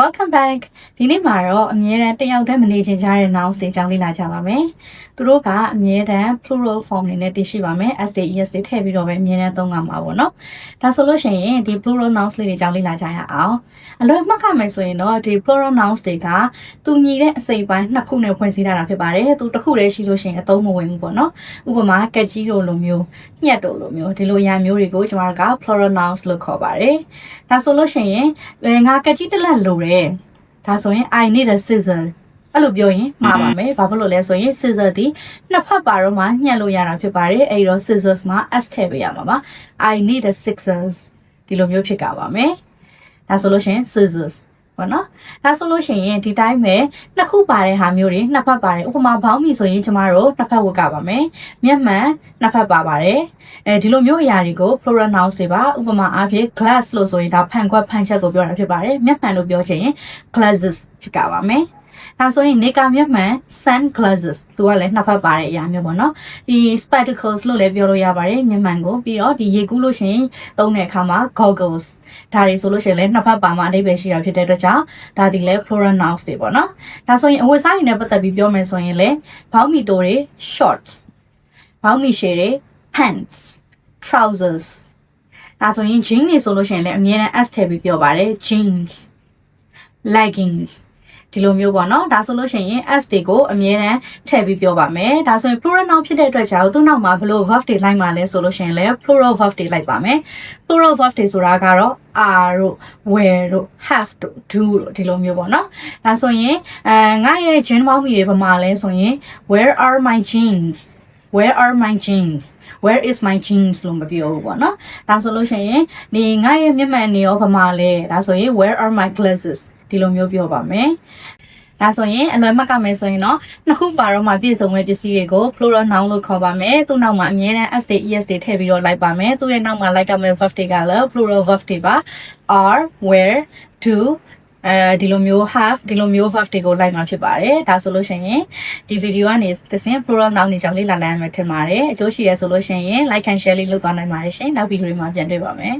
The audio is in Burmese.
Welcome back ဒီနေ့မှာတော့အမြဲတမ်းတစ်ယောက်တည်းမနေချင်ကြတဲ့ nouns တွေအကြောင်းလေ့လာကြပါမယ်။သူတို့ကအမြဲတမ်း plural form တွေနဲ့တည်ရှိပါမယ်။ s တွေ es တွေထည့်ပြီးတော့ပဲအမြဲတမ်းသုံးကြမှာပေါ့နော်။ဒါဆိုလို့ရှိရင်ဒီ plural nouns လေးတွေအကြောင်းလေ့လာကြရအောင်။အလွယ်မှတ်ကမယ်ဆိုရင်တော့ဒီ plural nouns တွေကသူညီတဲ့အစိပ်ပိုင်းနှစ်ခုနဲ့ဖွဲ့စည်းထားတာဖြစ်ပါတယ်။သူတစ်ခုတည်းရှိလို့ရှိရင်အသုံးမဝင်ဘူးပေါ့နော်။ဥပမာကက်ကြီးတို့လိုမျိုးညက်တို့လိုမျိုးဒီလိုအရာမျိုးတွေကိုကျွန်တော်တို့က plural nouns လို့ခေါ်ပါတယ်။ဒါဆိုလို့ရှိရင်အဲငါကက်ကြီးတစ်လက်လိုတယ်။ဒါဆိုရင် I need a scissor အဲ့လိုပြောရင်မှားပါမယ်။ဘာဖြစ်လို့လဲဆိုရင် scissor ဒီနှစ်ဖက်ပါတော့မှညှက်လို့ရတာဖြစ်ပါတယ်။အဲ့တော့ scissors မှာ s ထည့်ပေးရမှာပါ။ I need a scissors ဒီလိုမျိုးဖြစ်ကြပါမယ်။ဒါဆိုလို့ရှိရင် scissors ပေါ့နော်။ဒါဆိုလို့ရှိရင်ဒီတိုင်းပဲနှစ်ခုပါတဲ့ဟာမျိုးတွေနှစ်ဖက်ပါတယ်။ဥပမာဘောင်းမီဆိုရင်ကျမတို့နှစ်ဖက်ဝတ်ကပါမယ်။မျက်မှန်နှစ်ဖက်ပါပါတယ်။အဲဒီလိုမျိုးအရာတွေကို plural nouns တွေပါ။ဥပမာအားဖြင့် glass လို့ဆိုရင်ဒါဖန်ခွက်ဖန်ချက်ကိုပြောတာဖြစ်ပါတယ်။မျက်မှန်လို့ပြောချင်ရင် glasses ဖြစ်ကြပါမယ်။ ဒါဆိုရင်နေကာမျက်မှန် sunglasses သူကလည်းနှစ်ဖက်ပါတဲ့အရာမျိုးပေါ့နော်ဒီ spectacles လို့လည်းပြောလို့ရပါတယ်မျက်မှန်ကိုပြီးတော့ဒီရေကူးလို့ရှိရင်သုံးတဲ့အခါမှာ goggles ဒါတွေဆိုလို့ရှိရင်လည်းနှစ်ဖက်ပါမှာအဓိပ္ပာယ်ရှိတာဖြစ်တဲ့အတွက်ကြောင့်ဒါဒီလည်း plural nouns တွေပေါ့နော်ဒါဆိုရင်အဝတ်စားတွေနဲ့ပတ်သက်ပြီးပြောမယ်ဆိုရင်လည်းဘောင်းမီတိုတွေ shorts ဘောင်းမီရှည်တွေ pants trousers ဒါဆိုရင် jean တွေဆိုလို့ရှိရင်လည်းအမြဲတမ်း s ထည့်ပြီးပြောပါတယ် jeans leggings ဒီလိုမျိုးပေါ့နော်ဒါဆိုလို့ရှိရင် s တွေကိုအမြဲတမ်းထည့်ပြီးပြောပါမယ်ဒါဆိုရင် plural noun ဖြစ်တဲ့အတွက်ကြောင့်သူ့နောက်မှာဘလို့ verb တွေလိုက်မှာလဲဆိုလို့ရှိရင်လည်း plural verb တွေလိုက်ပါမယ် plural verb တွေဆိုတာကတော့ are တို့ were တို့ have တို့ do တို့ဒီလိုမျိုးပေါ့နော်ဒါဆိုရင်အဲငါရဲ့ jean မောင်းမီတွေဘာမှလဲဆိုရင် where are my jeans where are my jeans where is my jeans လို့မပြောဘူးပေါ့နော်ဒါဆိုလို့ရှိရင်ဒီငါရဲ့မျက်မှန်နေရောဘာမှလဲဒါဆိုရင် where are my glasses ဒီလိုမျိုးပြောပါမယ်ဒါဆိုရင်အလွယ်မှတ်ကမယ်ဆိုရင်တော့နှစ်ခုပါတော့မှပြည့်စုံမဲ့ပစ္စည်းတွေကို plural noun လို့ခေါ်ပါမယ်သူ့နောက်မှာအမြဲတမ်း s တွေ es တွေထည့်ပြီးတော့လိုက်ပါမယ်သူ့ရဲ့နောက်မှာလိုက်ကမဲ့ verb တွေကလည်း plural verb တွေပါ are were do အဲဒီလိုမျိုး have ဒီလိုမျိုး verb တွေကိုလိုက်မှာဖြစ်ပါတယ်ဒါဆိုလို့ရှိရင်ဒီ video ကနေသစင် plural noun တွေကြောင့်လေ့လာနိုင်မှာထင်ပါတယ်အကျိုးရှိရဆိုလို့ရှိရင် like and share လေးလုပ်သွားနိုင်ပါတယ်ရှင်နောက် video တွေမှာပြန်တွေ့ပါမယ်